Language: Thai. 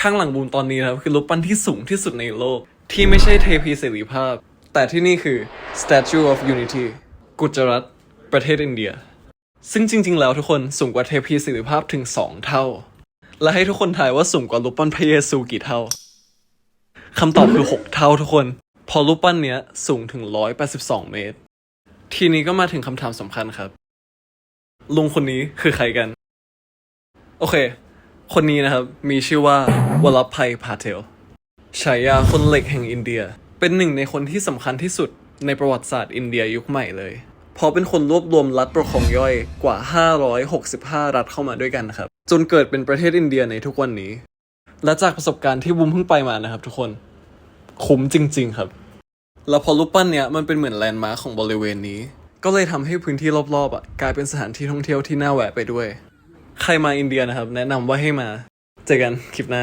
ข้างหลังบูมตอนนี้นะครับคือรูปปั้นที่สูงที่สุดในโลก ที่ไม่ใช่เทพีเสรีภาพ แต่ที่นี่คือ Statue of Unity กุจรัตประเทศอินเดีย ซึ่งจริง ๆ แล้วทุกคนสูงกว่าเทพีเสรีภาพถึง 2 เท่า และให้ทุกคนทายว่าสูงกว่ารูปปั้นพระเยซูกี่เท่าคำตอบคือ 6 เท่าทุกคน พอรูปปั้นเนี้ยสูงถึง 182 เมตร ทีนี้ก็มาถึงคำถามสำคัญครับลุงคนนี้คือใครกัน โอเค คนนี้นะครับ มีชื่อว่า วลภัยพาเทลฉายาคนเหล็กแห่งอินเดีย เป็นหนึ่งในคนที่สำคัญที่สุดในประวัติศาสตร์อินเดียยุคใหม่เลย เพราะเป็นคนรวบรวมรัฐปกครองย่อยกว่า 565 รัฐเข้ามาด้วยกันครับ จนเกิดเป็นประเทศอินเดียในทุกวันนี้ และจากประสบการณ์ที่บุมเพิ่งไปมานะครับทุกคน คุ้มจริง ๆ ครับ แล้วพอรูปปั้นเนี้ยมันเป็นเหมือนแลนด์มาร์คของบริเวณนี้ ก็เลยทำให้พื้นที่รอบๆอะกลายเป็นสถานที่ท่องเที่ยวที่น่าแวะไปด้วย ใครมาอินเดียนะครับ แนะนำว่าให้มา เจอกันคลิปหน้า